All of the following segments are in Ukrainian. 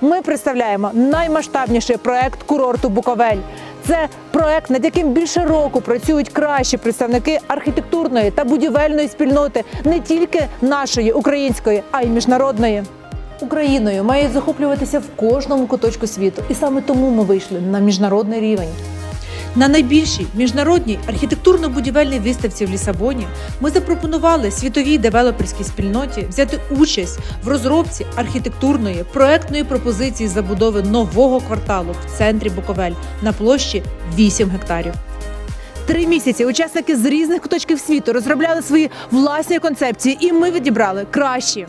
Ми представляємо наймасштабніший проект курорту Буковель. Це проект, над яким більше року працюють кращі представники архітектурної та будівельної спільноти не тільки нашої української, а й міжнародної. Україною має захоплюватися в кожному куточку світу, і саме тому ми вийшли на міжнародний рівень. На найбільшій міжнародній архітектурно-будівельній виставці в Лісабоні ми запропонували світовій девелоперській спільноті взяти участь в розробці архітектурної проектної пропозиції забудови нового кварталу в центрі Буковель на площі 8 гектарів. Три місяці учасники з різних куточків світу розробляли свої власні концепції, і ми відібрали кращі.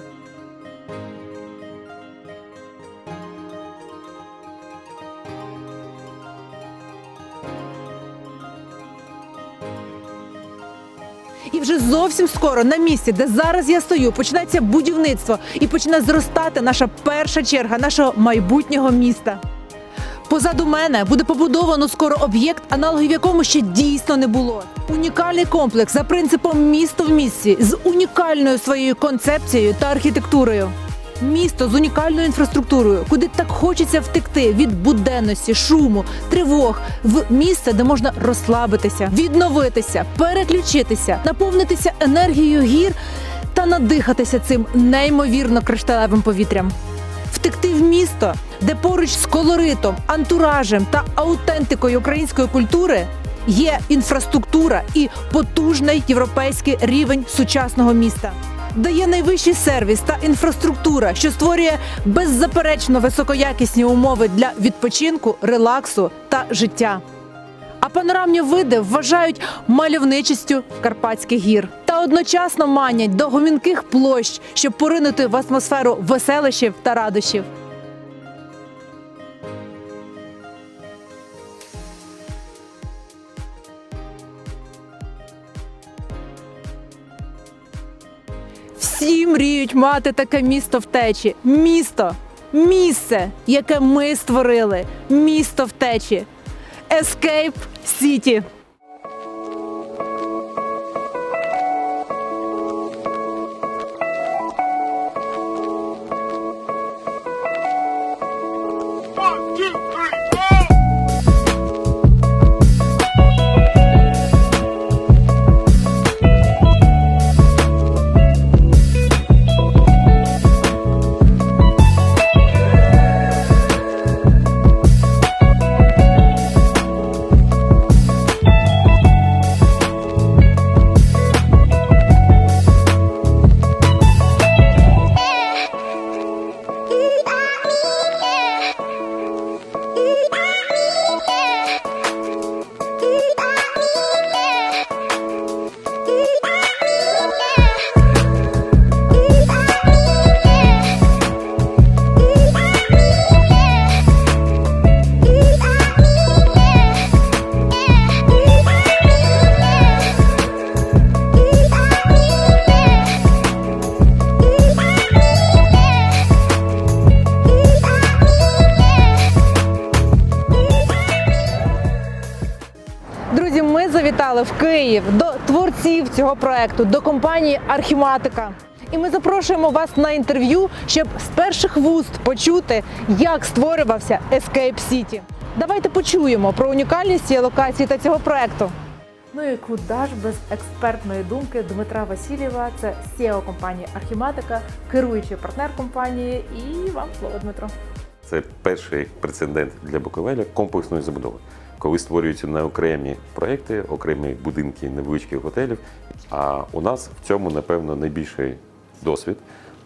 І вже зовсім скоро на місці, де зараз я стою, починається будівництво і почне зростати наша перша черга нашого майбутнього міста. Позаду мене буде побудовано скоро об'єкт, аналогів якому ще дійсно не було. Унікальний комплекс за принципом місто в місті з унікальною своєю концепцією та архітектурою. Місто з унікальною інфраструктурою, куди так хочеться втекти від буденності, шуму, тривог, в місце, де можна розслабитися, відновитися, переключитися, наповнитися енергією гір та надихатися цим неймовірно кришталевим повітрям. Втекти в місто, де поруч з колоритом, антуражем та аутентикою української культури є інфраструктура і потужний європейський рівень сучасного міста. Дає найвищий сервіс та інфраструктура, що створює беззаперечно високоякісні умови для відпочинку, релаксу та життя. А панорамні види вважають мальовничістю Карпатських гір та одночасно манять до гомінких площ, щоб поринути в атмосферу веселищів та радощів. Всі мріють мати таке місто втечі. Місто, місце, яке ми створили. Місто втечі. Escape City. One, two, three, Друзі, ми завітали в Київ до творців цього проекту, до компанії Архіматика. І ми запрошуємо вас на інтерв'ю, щоб з перших вуст почути, як створювався Escape City. Давайте почуємо про унікальність цієї локації та цього проекту. Ну і куди ж без експертної думки Дмитра Васильєва, це CEO компанії Архіматика, керуючий партнер компанії. І вам слово, Дмитро. Це перший прецедент для Буковеля комплексної забудови, коли створюються не окремі проекти, окремі будинки невеличких готелів. А у нас в цьому, напевно, найбільший досвід,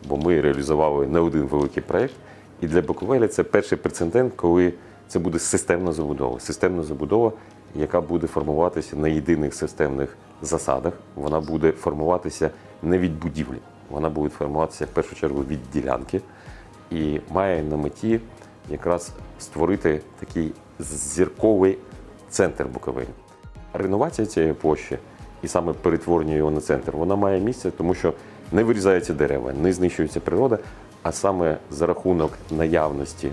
бо ми реалізували не один великий проект. І для Буковеля це перший прецедент, коли це буде системна забудова. Системна забудова, яка буде формуватися на єдиних системних засадах. Вона буде формуватися не від будівлі, вона буде формуватися в першу чергу від ділянки і має на меті якраз створити такий зірковий центр Буковель. Реновація цієї площі і саме перетворення його на центр, вона має місце, тому що не вирізаються дерева, не знищується природа, а саме за рахунок наявності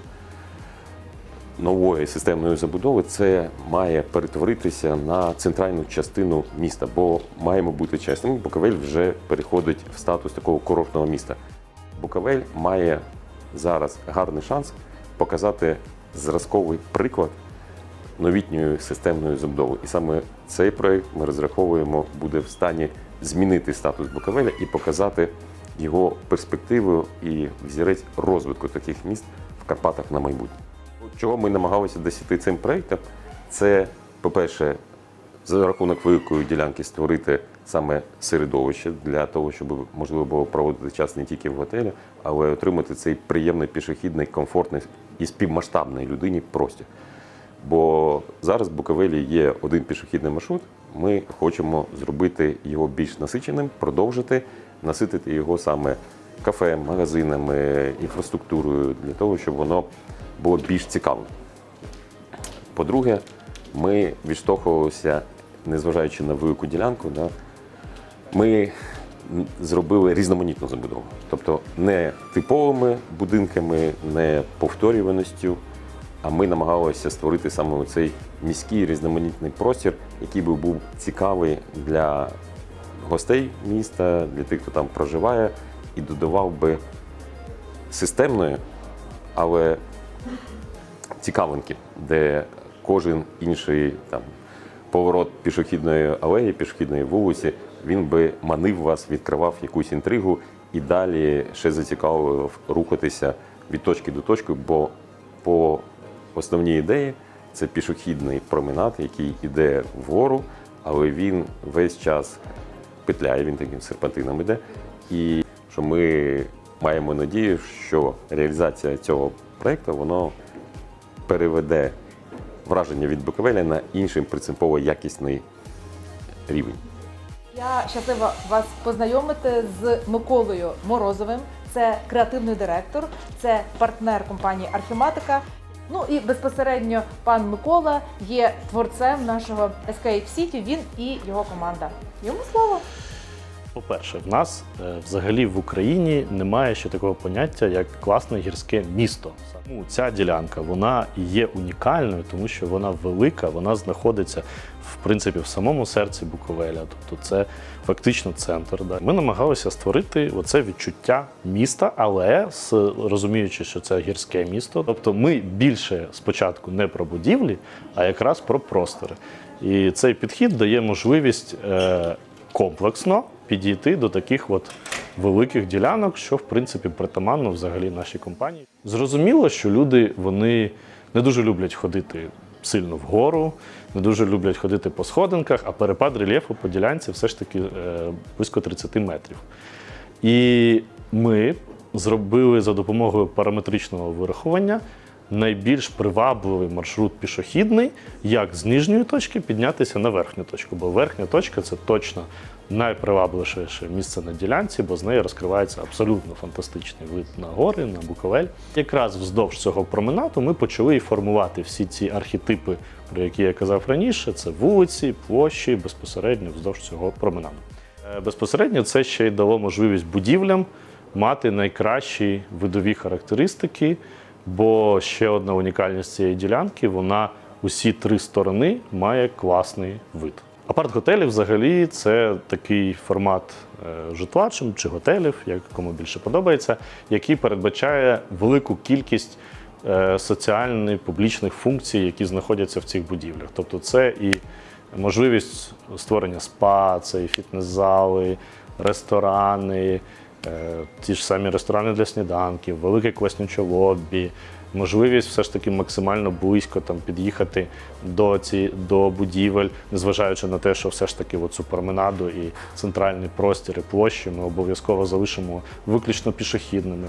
нової системної забудови це має перетворитися на центральну частину міста, бо маємо бути чесними. Буковель вже переходить в статус такого курортного міста. Буковель має зараз гарний шанс показати зразковий приклад новітньої системної забудови. І саме цей проект ми розраховуємо буде в стані змінити статус Буковеля і показати його перспективу і взірець розвитку таких міст в Карпатах на майбутнє. Чого ми намагалися досягти цим проектом? Це, по-перше, за рахунок великої ділянки створити саме середовище для того, щоб можливо було проводити час не тільки в готелі, але отримати цей приємний пішохідний, комфортний і співмасштабний людині простір. Бо зараз в Буковелі є один пішохідний маршрут. Ми хочемо зробити його більш насиченим, продовжити наситити його саме кафе, магазинами, інфраструктурою для того, щоб воно було більш цікавим. По-друге, ми відштовхувалися, незважаючи на велику ділянку, да, ми зробили різноманітну забудову. Тобто не типовими будинками, не повторюваністю, а ми намагалися створити саме цей міський різноманітний простір, який би був цікавий для гостей міста, для тих, хто там проживає, і додавав би системної, але цікавинки, де кожен інший там поворот пішохідної алеї, пішохідної вулиці, він би манив вас, відкривав якусь інтригу і далі ще зацікавив рухатися від точки до точки, бо по основній ідеї це пішохідний променад, який йде вгору, але він весь час петляє, він таким серпантином іде. І що ми маємо надію, що реалізація цього проєкту воно переведе враження від Буковеля на інший принципово якісний рівень. Я щаслива вас познайомити з Миколою Морозовим. Це креативний директор, це партнер компанії Архіматика. Ну і безпосередньо пан Микола є творцем нашого Escape City, Він і його команда. Йому слово. По-перше, в нас е, взагалі в Україні немає ще такого поняття, як класне гірське місто. Тому ця ділянка вона є унікальною, тому що вона велика, вона знаходиться в принципі в самому серці Буковеля. Тобто це фактично центр. Да. Ми намагалися створити оце відчуття міста, але розуміючи, що це гірське місто. Тобто ми більше спочатку не про будівлі, а якраз про простори. І цей підхід дає можливість. Е, комплексно підійти до таких от великих ділянок, що в принципі притаманно взагалі нашій компанії. Зрозуміло, що люди вони не дуже люблять ходити сильно вгору, не дуже люблять ходити по сходинках, а перепад рельєфу по ділянці все ж таки е, близько 30 метрів. І ми зробили за допомогою параметричного вирахування найбільш привабливий маршрут пішохідний, як з нижньої точки піднятися на верхню точку. Бо верхня точка це точно найпривабливіше місце на ділянці, бо з неї розкривається абсолютно фантастичний вид на гори, на Буковель. Якраз вздовж цього променаду ми почали і формувати всі ці архетипи, про які я казав раніше: це вулиці, площі безпосередньо вздовж цього променаду. Е, Безпосередньо це ще й дало можливість будівлям мати найкращі видові характеристики, бо ще одна унікальність цієї ділянки вона усі три сторони має класний вид. Апарт-готелі взагалі це такий формат е, житла чи- готелів, як кому більше подобається, який передбачає велику кількість е, соціальних публічних функцій, які знаходяться в цих будівлях. Тобто, це і можливість створення спа, це і фітнес-зали, ресторани, е, ті ж самі ресторани для сніданків, велике класнюче лобі, можливість все ж таки максимально близько там під'їхати до ці до будівель, незважаючи на те, що все ж таки цю променаду і центральний простір і площі ми обов'язково залишимо виключно пішохідними.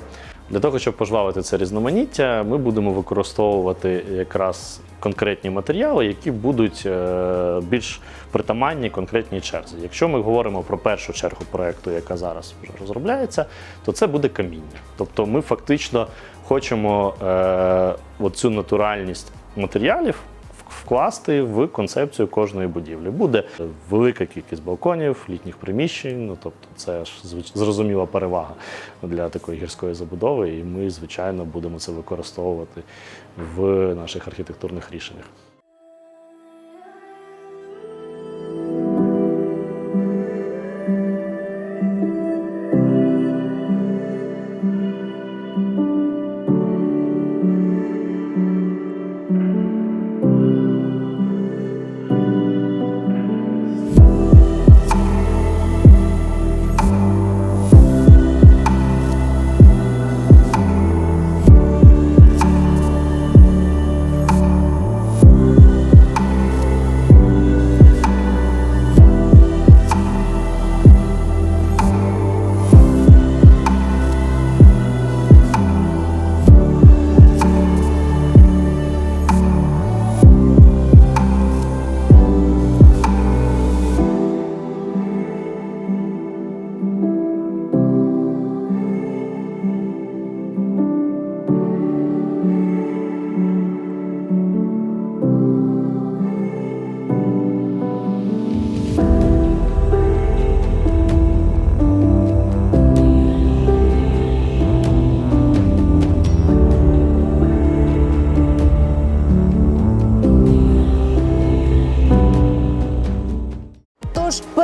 Для того, щоб пожвавити це різноманіття, ми будемо використовувати якраз конкретні матеріали, які будуть е, більш притаманні конкретній черзі. Якщо ми говоримо про першу чергу проекту, яка зараз вже розробляється, то це буде каміння. Тобто ми фактично хочемо е, оцю натуральність матеріалів вкласти в концепцію кожної будівлі. Буде велика кількість балконів, літніх приміщень. Ну тобто, це ж зрозуміла перевага для такої гірської забудови, і ми, звичайно, будемо це використовувати в наших архітектурних рішеннях.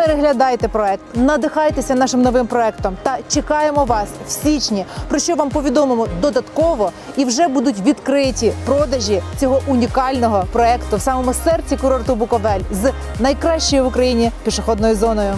Переглядайте проект, надихайтеся нашим новим проектом та чекаємо вас в січні. Про що вам повідомимо додатково, і вже будуть відкриті продажі цього унікального проекту в самому серці курорту Буковель з найкращою в Україні пішохідною зоною.